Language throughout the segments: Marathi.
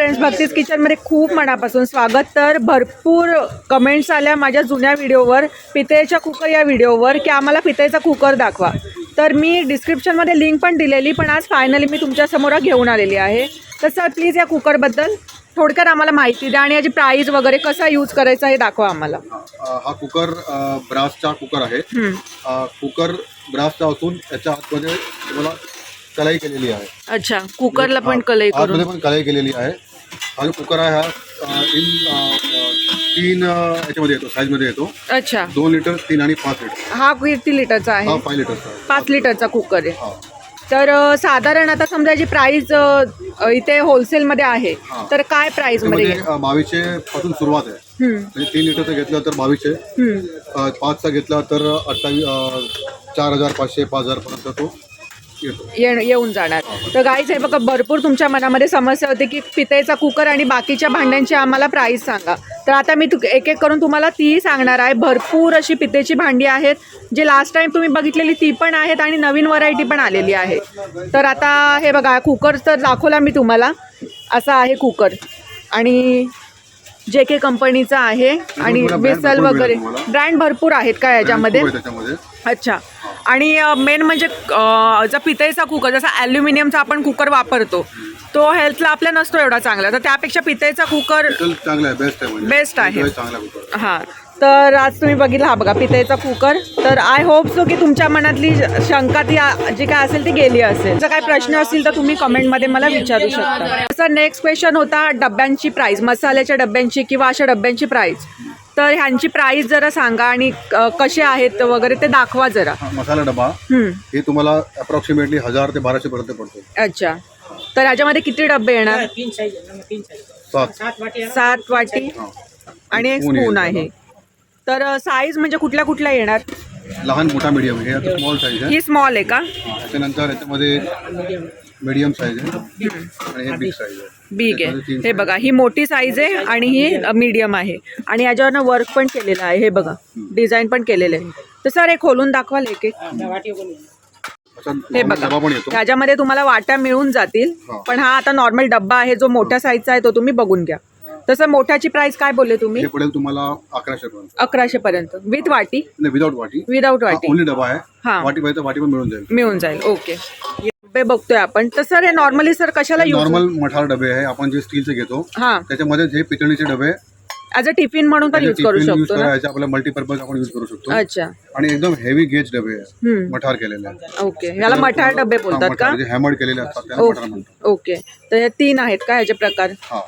फ्रेंड्स भक्तीज किचनमध्ये खूप मनापासून स्वागत. तर भरपूर कमेंट्स आल्या माझ्या जुन्या व्हिडिओवर पितळेच्या कुकर या व्हिडिओवर की आम्हाला पितळेचा कुकर दाखवा. तर मी डिस्क्रिप्शनमध्ये लिंक पण दिलेली पण आज फायनली मी तुमच्यासमोर घेऊन आलेली आहे. तर सर प्लीज या कुकरबद्दल थोडक्यात आम्हाला माहिती द्या आणि याची प्राईस वगैरे कसा यूज करायचा हे दाखवा आम्हाला. हा कुकर ब्रासचा कुकर आहे. कुकर ब्रासचा असून याच्या आतमध्ये तुम्हाला कलाई केलेली आहे. अच्छा कुकरला पण कलई पण कलाई केलेली आहे. हा जो कुकर आहे हा इन तीन याच्यामध्ये येतो साईजमध्ये येतो. अच्छा. दोन लिटर तीन आणि पाच लिटर हा किती लिटरचा हा आहे? फाय लिटरचा आहे पाच लिटरचा कुकर आहे. हा. तर अ, साधारण आता समजा याची प्राइस इथे होलसेलमध्ये आहे हा. तर काय प्राइसमध्ये त्यामध्ये अ, बावीसशे पासून सुरुवात आहे. हम्म, म्हणजे तीन लिटरचं घेतलं तर बावीसशे. हम्म. अ, पाचचा घेतला तर अठ्ठावीस चार हजार पाचशे पाच हजारपर्यंत तो येतो ये- येऊन जाणार. तर गाईज हे बघा भरपूर तुमच्या मनामध्ये समस्या होती की पितेचा कुकर आणि बाकीच्या भांड्यांची आम्हाला प्राईस सांगा. तर आता मी तु एक एक करून तुम्हाला तीही सांगणार आहे. भरपूर अशी पितेची भांडी आहेत. जी लास्ट टाईम तुम्ही बघितलेली ती पण आहेत आणि नवीन व्हरायटी पण आलेली आहे. तर आता हे बघा कुकर तर दाखवला मी तुम्हाला. असा आहे कुकर आणि जे के कंपनीचा आहे आणि बेसल वगैरे. ब्रँड भरपूर आहेत का याच्यामध्ये? अच्छा. आणि मेन म्हणजे जर पितळेचा कुकर जसा ॲल्युमिनियमचा आपण कुकर वापरतो तो हेल्थला आपल्या नसतो एवढा चांगला. तर त्यापेक्षा पितळेचा कुकर चांगला आहे बेस्ट आहे म्हणजे. Best आहे. कुकर हां. तर आज तुम्ही बघितला हा बघा पितळेचा कुकर तर आय होप सो की तुमच्या मनातली शंका ती जी काय असेल ती गेली असेल. जर काही प्रश्न असतील तर तुम्ही कमेंटमध्ये मला विचारू शकता. सर नेक्स्ट क्वेश्चन होता डब्यांची प्राईस मसाल्याच्या डब्यांची किंवा अशा डब्यांची प्राईस तर ह्यांची प्राईस जरा सांगा आणि अ, कसे आहेत वगैरे ते दाखवा जरा. हा, मसाला डबा हम्म. हे तुम्हाला अप्रॉक्सिमेटली हजार ते बाराशे पर्यंत पडतो. अच्छा. तर ह्याच्यामध्ये किती डबे येणार? तीन ना, तीन सात. सात वाटी आहे. सात वाटी हा. आणि एक स्पून स्पून येईल आहे. तर साईज म्हणजे कुठल्या कुठल्या येणार? लहान मोठा मीडियम हे आता स्मॉल साईज आहे. ही स्मॉल आहे का? त्याच्यानंतर याच्यामध्ये मीडियम साईज आहे आणि हे बिग साईज आहे. बिग आहे हे बघा ही मोठी साईज आहे आणि ही मीडियम आहे. आणि याच्यावरनं वर्क पण केलेलं आहे. हे बघा डिझाईन पण केलेलं आहे. तर सर हे खोलून दाखवाल एक एक? हा, हे बघा ह्याच्यामध्ये तुम्हाला वाट्या मिळून जातील हा. पण हा आता नॉर्मल डब्बा आहे जो मोठ्या साईजचा आहे तो तुम्ही बघून घ्या. तसं मोठ्याची प्राइस काय बोलले तुम्ही? हे पडेल तुम्हाला अकराशे पर्यंत. अकराशे पर्यंत. विथ वाटी? नाही विदाउट वाटी. विदाऊट वाटी. ओनली डबा आहे. हा. वाटी पाहिजे तर वाटी पण मिळून जाईल. मिळून जाईल. ओके डबे बघतोय आपण. तर सर हे नॉर्मली सर कशाला यूज नॉर्मल मठार डबे आहे. आपण जे स्टीलचे घेतो हा. त्याच्यामध्ये हे पितळीचे डबे ॲज अ टिफिन म्हणून पण यूज करू शकतो ना? करायचे आपल्याला मल्टीपर्पज आपण यूज करू शकतो. अच्छा. आणि एकदम हेवी गेज डबे आहे. हम्म. मठार केलेले ओके याला मठार डबे बोलतात का? हॅमर्ड केलेले असतात त्याला मठार ओके म्हणतात. ओके तर हे तीन आहेत का ह्याचे प्रकार? हा.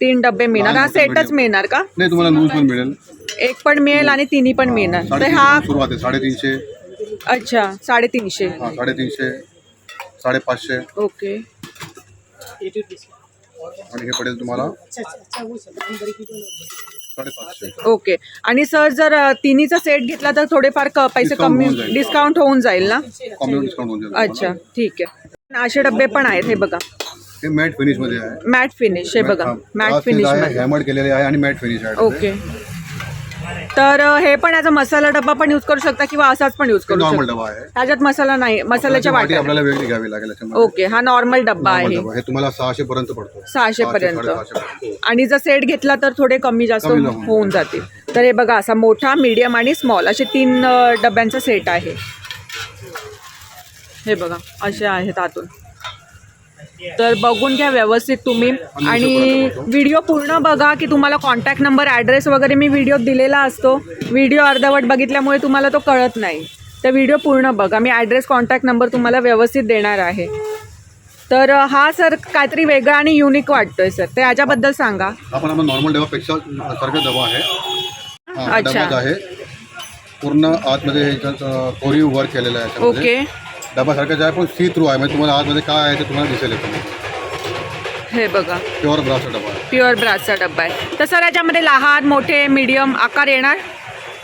तीन डबे मिळणार. हा सेटच. मिळणार का? नाही तुम्हाला लूज पण मिळेल. एक पण मिळेल आणि तिन्ही पण मिळणार. तर हा सुरुवात आहे. साडेतीनशे. अच्छा साडेतीनशे. हा साडेतीनशे साडेपाचशे. ओके. आणि हे पडेल तुम्हाला साडेपाचशे. ओके. आणि सर जर अ, तिन्हीचा सेट घेतला तर थोडेफार क- पैसे Discount कमी होऊन जाईल. डिस्काउंट होऊन जाईल ना? कॉम्बिनेशन डिस्काउंट होऊन जाईल अच्छा ठीक आहे. असे डबे पण आहेत हे बघा. हे मॅट फिनिशमध्ये आहे. मॅट फिनिश हे बघा मॅट फिनिशमध्ये. हॅमर्ड केलेले आहे आणि मॅट फिनिश आहे ओके तर अ, हे पण याचा मसाला डबा पण यूज करू शकता किंवा असाच पण यूज करू नॉर्मल शकता. डबा आहे. त्याच्यात मसाला नाही मसाल्याच्या वाटी वाट्या आपल्याला वेगळी घ्यावी लागेल याच्यामध्ये. ओके हा नॉर्मल डब्बा Normal आहे. डबा. हे तुम्हाला सहाशे पर्यंत पडतो. सहाशे पर्यंत. साडेसहाशे पर्यंत. आणि जर सेट घेतला तर थोडे कमी जास्त कमी जाऊन होऊन जातील. तर हे बघा असा मोठा मीडियम आणि स्मॉल असे तीन अ, डब्यांचा सेट आहे. हे बघा असे आहेत आतून. तर बघून घ्या व्यवस्थित तुम्ही. आणि व्हिडिओ पूर्ण बघा की तुम्हाला कॉन्टॅक्ट नंबर ॲड्रेस वगैरे मी व्हिडिओ दिलेला असतो. व्हिडिओ अर्धवट बघितल्यामुळे तुम्हाला तो कळत नाही. तर व्हिडिओ पूर्ण बघा. मी ॲड्रेस कॉन्टॅक्ट नंबर तुम्हाला व्यवस्थित देणार आहे. तर हा सर काहीतरी वेगळा आणि युनिक वाटतोय सर. तर याच्याबद्दल सांगा. पण आपण नॉर्मल डबापेक्षा सारखा डबा आहे. अच्छा. आहे. पूर्ण आतमध्ये कोरीव वर्क केलेलं आहे. ओके. डबा सारखाच आहे पण सी थ्रू आहे. म्हणजे तुम्हाला आतमध्ये काय आहे ते तुम्हाला दिसेल येतं हे बघा. प्युअर ब्रासचा डबा आहे. प्युअर ब्रासचा डब्बा आहे. तर सर याच्यामध्ये लहान मोठे मीडियम आकार येणार.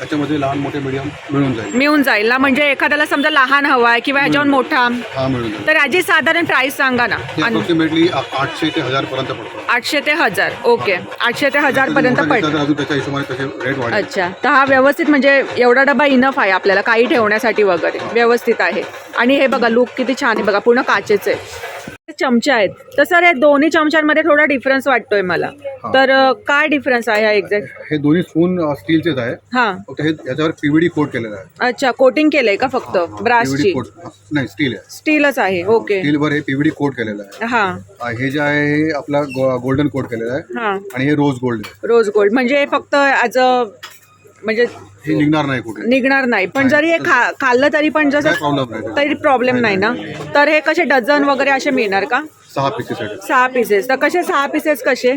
त्याच्यामध्ये लहान मोठे मीडियम मिळून जाईल. मिळून जाईल ना? म्हणजे एखाद्याला समजा लहान हवा आहे किंवा ह्याच्यावर मोठा. हा मिळून जाईल. तर याची साधारण प्राइस सांगा ना. ते आणि अप्रॉक्सिमेटली आठशे ते हजार पर्यंत पडतो. आठशे ते हजार. ओके आठशे ते हजार पर्यंत मोठा घेतला पडेल तर अजून त्याच्या हिशोबाने तसे रेट वाढेल. अच्छा. तर हा व्यवस्थित म्हणजे एवढा डबा इनफ आहे आपल्याला काही ठेवण्यासाठी वगैरे. व्यवस्थित आहे. आणि हे बघा लुक किती छान आहे. बघा पूर्ण काचेचं आहे. चमचे आहेत. तर सर हे दोन्ही चमच्यांमध्ये थोडा डिफरन्स वाटतोय मला. हा. तर अ, काय डिफरन्स आहे हा एक्झॅक्ट हे दोन्ही स्पून स्टीलचेच आहे. हां. फक्त हे याच्यावर पीव्हीडी कोट केलेलं आहे. अच्छा कोटिंग केलंय का फक्त? ब्रासची कोट नाही स्टील आहे. स्टीलच आहे ओके स्टीलवर हे पीव्हीडी कोट केलेलं आहे. हां. आ, हे जे आहे हे आपला गोल्डन कोट केलेलं आहे. हां. आणि हे रोज गोल्ड रोज गोल्ड म्हणजे हे फक्त ॲज अ म्हणजे हे निघणार नाही कुठे. निघणार नाही. पण जरी हे खा खाल्लं तरी पण जसं तरी प्रॉब्लेम नाही ना? तर हे कसे डझन वगैरे असे मिळणार का? सहा पीसेस सहा पीसेस तर कसे सहा पीसेस कसे?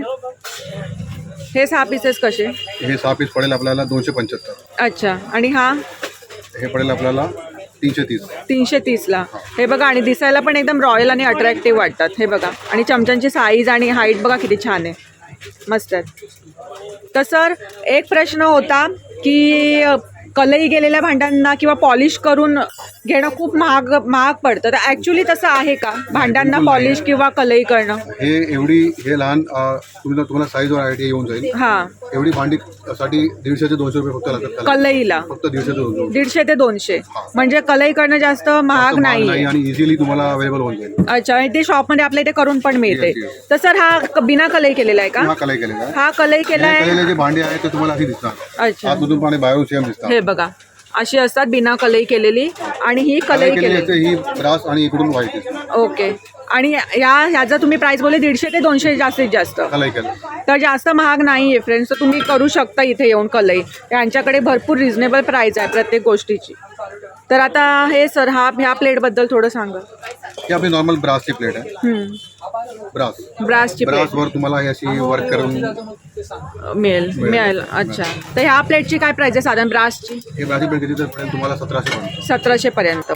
हे सहा पीसेस कसे? हे सहा पीस पडेल आपल्याला दोनशे पंच्याहत्तर. अच्छा. आणि हा? हे पडेल आपल्याला तीनशे तीस. तीनशे तीसला. हे. बघा आणि दिसायला पण एकदम रॉयल आणि अट्रॅक्टिव्ह वाटतात. हे बघा. आणि चमच्यांची साईज आणि हाईट बघा किती छान आहे. मस्त आहेत तर सर एक प्रश्न होता. की कलई गेलेल्या भांड्यांना किंवा पॉलिश करून घेणं खूप महाग महाग पडतं. तर ॲक्च्युली तसं आहे का? भांड्यांना पॉलिश किंवा कलई करणं? हे एवढी हे लहान अ, तुम्हाला तुम्हाला साईजवर आयडिया येऊन जाईल. हां. एवढी भांडी साठी दीडशे ते दोनशे रुपये फक्त लागतात त्याला. कलईला. फक्त दीडशे ते दोनशे दीडशे ते दोनशे. म्हणजे कलई करणं जास्त महाग नाही नाही आणि इझिली तुम्हाला अवेलेबल होऊन जाईल. अच्छा आणि ते शॉपमध्ये आपल्या इथे करून पण मिळते. Yes, yes. तर सर हा क- बिना कलई केलेला आहे हा का कलाई केलेला आहे. हा कलई हे केलेले जे भांडे आहेत ते तुम्हाला अशी दिसणार अच्छा. आतमधून पाणी बाहेरून सेम दिसतात. हे बघा. अशी असतात बिना कलई केलेली आणि ही कलाई केलेली ही ब्रास आणि इकडून व्हाईट ओके. आणि या ह्याचा तुम्ही प्राइस बोलले दीडशे ते दोनशे जास्तीत जास्त. कलाई केलं तर जास्त महाग नाही आहे फ्रेंड्स तर तुम्ही करू शकता इथे येऊन कलई. यांच्याकडे भरपूर रिझनेबल प्राईस आहे प्रत्येक गोष्टीची. तर आता हे सर हा ह्या प्लेटबद्दल थोडं सांगा. ही आपली नॉर्मल ब्रासची प्लेट आहे. ब्रास. ब्रासची प्लेट ब्रासवर तुम्हाला ही अशी वर्क करून मिळेल. मिळेल. अच्छा. तर ह्या प्लेटची काय प्राइस आहे साधारण ब्रासची? हे ब्रासची प्लेट किती तर पडेल तुम्हाला सतराशे पर्यंत. सतराशे पर्यंत.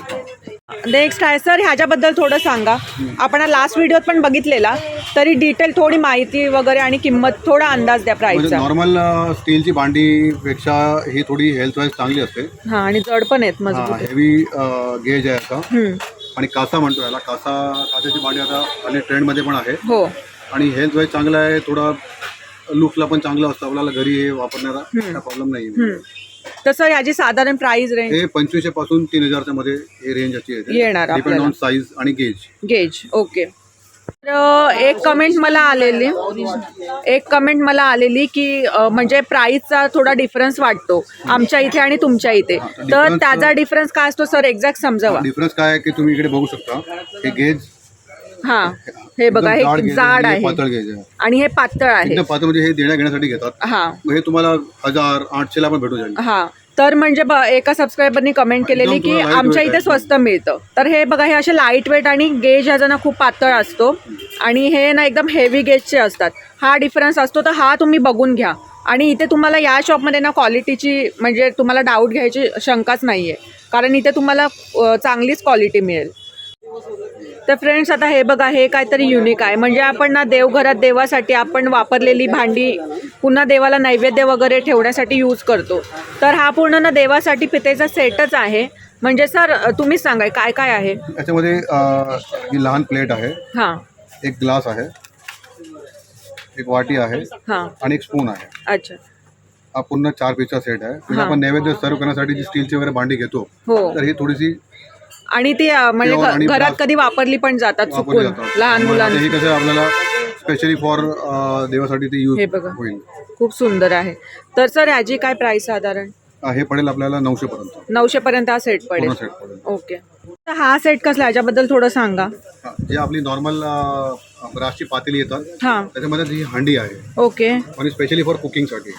नेक्स्ट आहे सर ह्याच्याबद्दल थोडं सांगा. आपण लास्ट व्हिडिओत पण बघितलेला. तरी डिटेल थोडी माहिती वगैरे आणि किंमत थोडा अंदाज द्या म्हणजे प्राईसचा नॉर्मल स्टीलची भांडीपेक्षा ही थोडी हेल्थ वाईज चांगली असते. हा आणि जड पण आहेत मजबूत हेवी गेज आहे आता. हम्म. आणि कासा म्हणतो याला. कासा कासाची भांडी आता हल्ली ट्रेंडमध्ये पण आहे हो. आणि हेल्थ वाईज चांगलं आहे थोडा लुकला पण चांगलं असतं आपल्याला घरी हे वापरण्याचा प्रॉब्लेम नाही. तर सर याची साधारण प्राइस रेंज हे पंचवीसशे पासून तीन हजारच्या मध्ये हे रेंज याची येणार डिपेंड. ऑन साईज आणि गेज गेज ओके तर एक कमेंट मला आलेली एक कमेंट मला आलेली की म्हणजे प्राईसचा थोडा डिफरन्स वाटतो. आमच्या इथे आणि तुमच्या इथे. तर difference- त्याचा डिफरन्स काय असतो सर एक्झॅक्ट समजावा. डिफरन्स काय आहे की तुम्ही इकडे बघू शकता. हे गेज हा हे बघा एकदम हे गेज जाड हे आहे. पातळ गेज आहे. आणि हे पातळ आहे. एकदम पातळ म्हणजे हे देण्या घेण्यासाठी घेतात. हा. मग हे तुम्हाला हजार आठशेला पण भेटून जाईल. हा. तर म्हणजे ब- एका सबस्क्रायबरनी कमेंट केलेली की आमच्या इथे. स्वस्त मिळतं. तर हे बघा हे असे लाइट वेट आणि गेज ह्याचा ना खूप पातळ असतो. आणि हे ना एकदम हेवी गेजचे असतात. हा डिफरन्स असतो तर हा तुम्ही बघून घ्या. आणि इथे तुम्हाला या शॉपमध्ये ना क्वालिटीची म्हणजे तुम्हाला डाऊट घ्यायची शंकाच नाही आहे कारण इथे तुम्हाला चांगलीच क्वालिटी मिळेल. तर फ्रेंड्स आता हे बघा हे काहीतरी युनिक आहे. म्हणजे आपण ना देवघरात देवासाठी आपण वापरलेली भांडी पुन्हा देवाला नैवेद्य वगैरे ठेवण्यासाठी यूज करतो. तर हा पूर्ण ना देवासाठी पितेचा सेटच आहे. म्हणजे सर तुम्हीच सांगाय काय काय आहे? याच्यामध्ये अं, ही लहान प्लेट आहे. हां. एक ग्लास आहे. एक वाटी आहे. हां. आणि एक स्पून आहे. अच्छा. हा पूर्ण चार पीसचा सेट आहे. म्हणजे. आपण नैवेद्य सर्व करण्यासाठी जी स्टीलची वगैरे भांडी घेतो हो. तर ही थोडीशी आणि ती अ, म्हणजे आणि घरात ब्रास- कधी वापरली पण जातात वापरली चुकून जातात. लहान मग मुलांना. हे कसं आपल्याला स्पेशली फॉर देवासाठी ते यूज हे बघा. होईल. खूप सुंदर आहे. तर सर ह्याची काय प्राइस साधारण? हा, पडेल आपल्याला नऊशे पर्यंत. नऊशे पर्यंत हा सेट पूर्ण पडेल सेट पडेल. ओके. तर हा सेट कसला याच्याबद्दल थोडं सांगा. हा, जे आपली नॉर्मल ब्रासची पातेली येतात हां. त्याच्यामध्ये जी हंडी आहे. ओके. आणि स्पेशली फॉर कुकिंगसाठी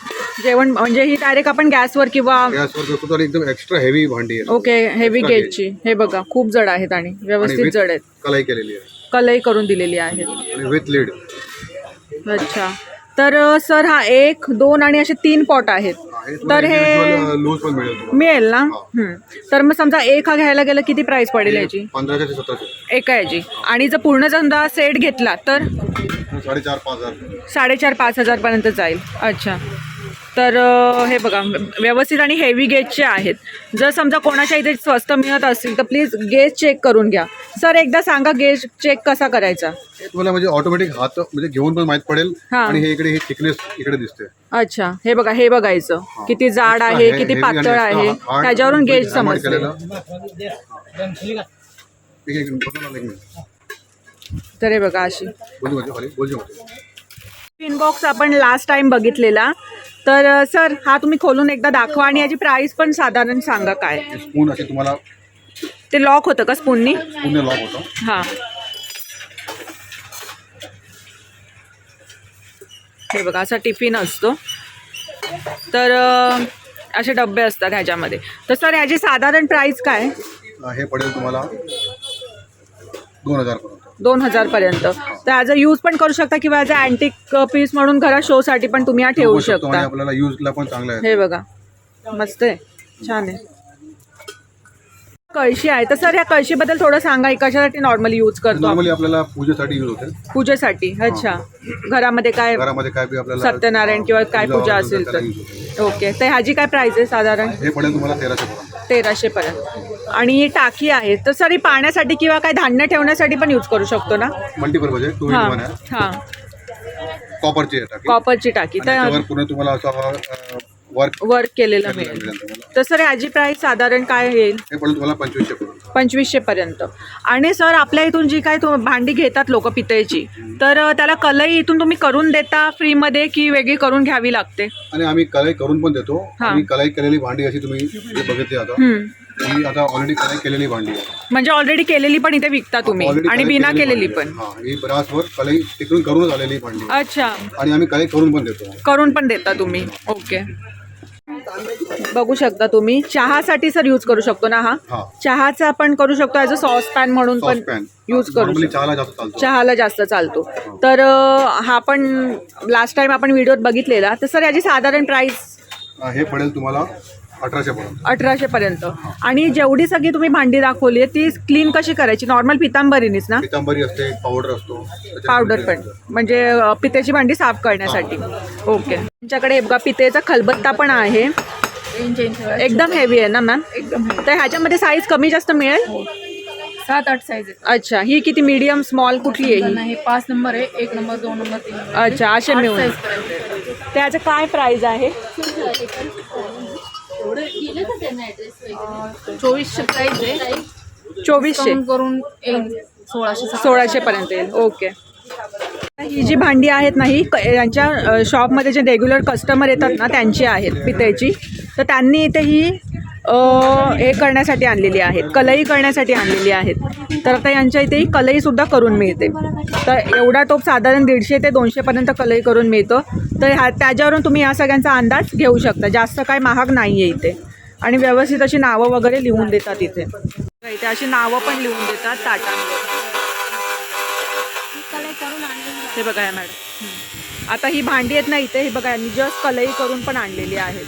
जेवण म्हणजे ही डायरेक्ट आपण गॅसवर किंवा गॅसवर करतो तर एकदम एक्स्ट्रा हेवी भांडी आहे ओके हेवी Extra गेजची हे बघा खूप जड आहेत आणि आणि व्यवस्थित with जड आहेत. कलाई केलेली आहे. कलई करून दिलेली आहे. आणि विथ लीड अच्छा. तर सर हा एक दोन आणि असे तीन पॉट आहेत. तर हे लूज पण मिळेल तुम्हाला. मिळेल ना? हं. तर मग समजा एक हा घ्यायला गेलं किती प्राइस पडेल याची? पंधराशे ते सतराशे. एका याची आणि जर पूर्ण समजा सेट घेतला तर? साडेचार पाच हजार. साडेचार पाच हजारपर्यंत जाईल. अच्छा. तर हे बघा व्यवस्थित आणि हेवी गेजचे आहेत. जर समजा कोणाच्या इथे स्वस्त मिळत असतील तर प्लीज गेज चेक करून घ्या. सर एकदा सांगा गेज चेक कसा करायचा? तुम्हाला म्हणजे ऑटोमॅटिक हात म्हणजे घेऊन पण माहीत पडेल हा. आणि हे इकडे ही थिकनेस इकडे दिसते अच्छा हे बघा हे बघायचं. किती जाड आहे हे- किती heavy आणि पातळ extra आहे hard त्याच्यावरून म्हणजे गेज hammered समजते. केलेलं. दम खुलेगा ठीक आहे, एक मिनिट, बघा ना, एक मिनिट. तर हे बघा अशी. बोलजी मध्ये खाली बोलजी मध्ये. टिफिन बॉक्स आपण लास्ट टाइम बघितलेला. तर अ, सर हा तुम्ही खोलून एकदा दाखवा आणि याची प्राइस पण साधारण सांगा काय. हे स्पून असे तुम्हाला ते लॉक होतं का स्पूननी स्पूनने लॉक होतं. हां. हे बघा असा टिफिन असतो. तर अ, असे डबे असतात ह्याच्यामध्ये. तर सर ह्याची साधारण प्राइस काय? अं, हे पडेल तुम्हाला दोन हजार पर्यंत दोन हजारपर्यंत तर ॲज अ यूज पण करू शकता किंवा ॲज अ अँटिक पीस म्हणून घरात शोसाठी पण तुम्ही हा ठेवू शकतो आणि शकता आपल्याला युजला पण चांगलं आहे. हे बघा. मस्त आहे. छान आहे. कळशी आहे. तर सर या कळशीबद्दल थोडं सांगा. कशासाठी नॉर्मली यूज करतो आपण? नॉर्मली आपल्याला पूजेसाठी यूज होते. पूजेसाठी. अच्छा. घरामध्ये काय घरामध्ये काय बी आपल्याला सत्यनारायण किंवा काय पूजा असेल त्याला तर use होते. ओके तर ह्याची काय प्राइस आहे साधारण? हे पडेल तुम्हाला तेराशे पर्यंत तेराशे पर्यंत आणि ही टाकी आहे तर सर ही पाण्यासाठी किंवा काय धान्य ठेवण्यासाठी पण यूज करू शकतो ना? मल्टीपर्पज आहे टू इन हां वन आहे. हां. कॉपरची आहे टाकी. कॉपरची टाकी. तर त्याच्यावर तुम्हाला असं वर्क वर्क केलेलं मिळेल. तर सर ह्याची प्राइस साधारण काय येईल? हे तुम्हाला पंचवीसशे पर्यंत पंचवीसशे पर्यंत. आणि सर आपल्या इथून जी काय भांडी घेतात लोक पितळेची तर अ, त्याला कलई इथून तुम्ही करून देता फ्रीमध्ये की वेगळी करून घ्यावी लागते? आणि आम्ही कलाई करून पण देतो. हां. कलाई केलेली भांडी अशी तुम्ही जे बघितली आता. हम्म. ही आता ऑलरेडी कलाई केलेली भांडी आहे. म्हणजे ऑलरेडी केलेली पण इथे विकता तुम्ही Already आणि कलाई बिना केलेली भांडी पण. आहे. हां ही ब्रासवर कलाई तिकडून करूनच आलेली भांडी आहे. अच्छा. आणि आम्ही कलाई करून पण देतो. करून पण देता तुम्ही. ओके. बघू शकता तुम्ही. चहासाठी सर यूज करू शकतो ना हा? हा. चहाचा आपण करू शकतो ॲज अ सॉस पॅन म्हणून पण सॉसपॅन यूज करू चहाला जास्त चालतो. चहाला जास्त चालतो. तर अ, हा पण लास्ट टाइम आपण व्हिडिओत बघितलेला. तर सर याची साधारण प्राइस अं, हे पडेल तुम्हाला अठराशे पर्यंत. आणि जेवढी सगळी तुम्ही भांडी दाखवली आहे ती क्लीन कशी करायची? नॉर्मल पितांबरीनीच ना? पितांबरी असते पावडर असतो. पावडर पण. म्हणजे पितेची भांडी साफ करण्यासाठी. ओके. तुमच्याकडे हे बघा पितेचा खलबत्ता पण आहे. एकदम हेवी आहे ना मॅम एकदम तर ह्याच्यामध्ये साईज कमी जास्त मिळेल? सात आठ साईज अच्छा. ही किती मीडियम स्मॉल कुठली आहे हे? पाच नंबर आहे. एक नंबर दोन नंबर तीन अच्छा असे मिळून. त्याचं काय प्राइस आहे. चोवीसशे प्राईज आहे. चोवीसशे. करून सोळाशे. सोळाशे पर्यंत येईल. ओके ही जी भांडी आहेत ना ही यांच्या शॉपमध्ये जे रेग्युलर कस्टमर येतात ना त्यांची आहेत पितळेची. तर त्यांनी इथे ही हे करण्यासाठी आणलेली आहेत. कलई करण्यासाठी आणलेली आहेत. तर आता यांच्या इथे ही कलईसुद्धा करून मिळते. तर एवढा टोप साधारण दीडशे ते दोनशेपर्यंत कलई करून मिळतो. तर ह्या त्याच्यावरून तुम्ही या सगळ्यांचा अंदाज घेऊ शकता. जास्त काय महाग नाही आहे इथे. आणि व्यवस्थित अशी नावं वगैरे लिहून देतात इथे. इथे अशी नावं पण लिहून देतात ताटांवर हे बघा मॅडम. आता ही भांडी आहेत ना इथे ही बघा यांनी जस्ट कलई करून पण आणलेली आहेत.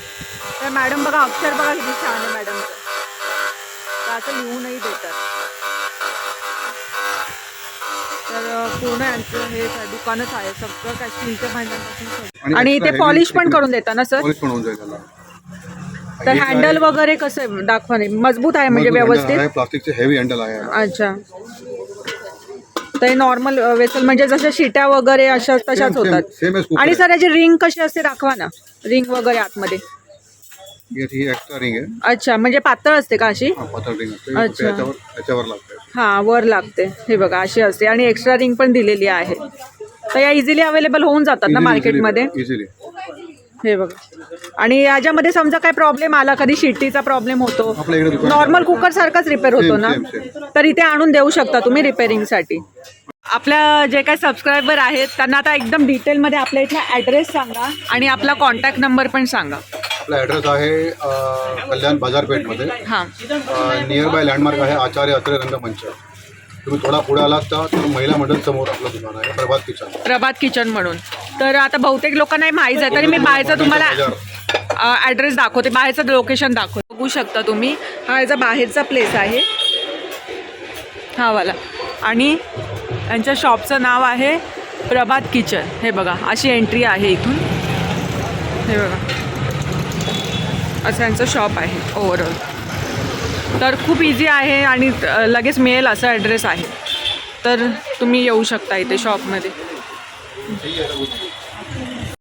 तर मॅडम बघा अक्षर बघा किती छान आहे मॅडमचं. तर असं लिहूनही देतात. तर पूर्ण यांचं हे दुकानच आहे सगळं काय स्टीलच्या भांड्यांपासून. आणि इथे पॉलिश पण करून देता ना सर पॉलिश पण होऊन जाईल त्याला तर हँडल? वगैरे कसं आहे? दाखवा नाही मजबूत आहे म्हणजे व्यवस्थित? प्लास्टिकचे हेवी हँडल आहे. अच्छा. तर नॉर्मल वेसल म्हणजे जशा शिट्या वगैरे अशा तशाच होतात. आणि सर याची रिंग कशी असते दाखवा ना. रिंग वगैरे आतमध्ये. अच्छा म्हणजे पातळ असते का अशी? हा, अच्छा. हां वर लागते. हे बघा अशी असते. आणि एक्स्ट्रा रिंग पण दिलेली आहे. तर या इझिली अवेलेबल होऊन जातात ना मार्केटमध्ये हे बघा. आणि याच्यामध्ये समजा काय प्रॉब्लेम आला कधी शिट्टीचा प्रॉब्लेम होतो. आपल्या इकडे दुकान नॉर्मल कुकर सारखाच रिपेअर होतो ना? same, same. तर इथे आणून देऊ शकता तुम्ही रिपेअरिंगसाठी आपल्या जे काही सबस्क्रायबर आहेत त्यांना आता एकदम डिटेलमध्ये आपल्या इथला ॲड्रेस सांगा आणि आपला कॉन्टॅक्ट नंबर पण सांगा. आपला ॲड्रेस आहे अं, कल्याण बाजारपेठमध्ये. हां. नियर बाय लँडमार्क आहे आचार्य अत्रे रंगमंच तुम्ही थोडा पुढे आलात तर महिला मंडळ समोर आपलं दुकान आहे प्रभात किचन. प्रभात किचन म्हणून. तर आता बहुतेक लोकांना माहीत आहे तरी मी बाहेरचा तुम्हाला ॲड्रेस दाखवते. बाहेरचं लोकेशन दाखवते. बघू शकता तुम्ही. हा याचा बाहेरचा प्लेस आहे. हा वाला. आणि यांच्या शॉपचं नाव आहे प्रभात किचन. हे बघा अशी एंट्री आहे इथून. हे बघा. असं यांचं शॉप आहे ओव्हरऑल तर खूप इझी आहे आणि लगेच मिळेल असा ॲड्रेस आहे. तर तुम्ही येऊ शकता इथे शॉपमध्ये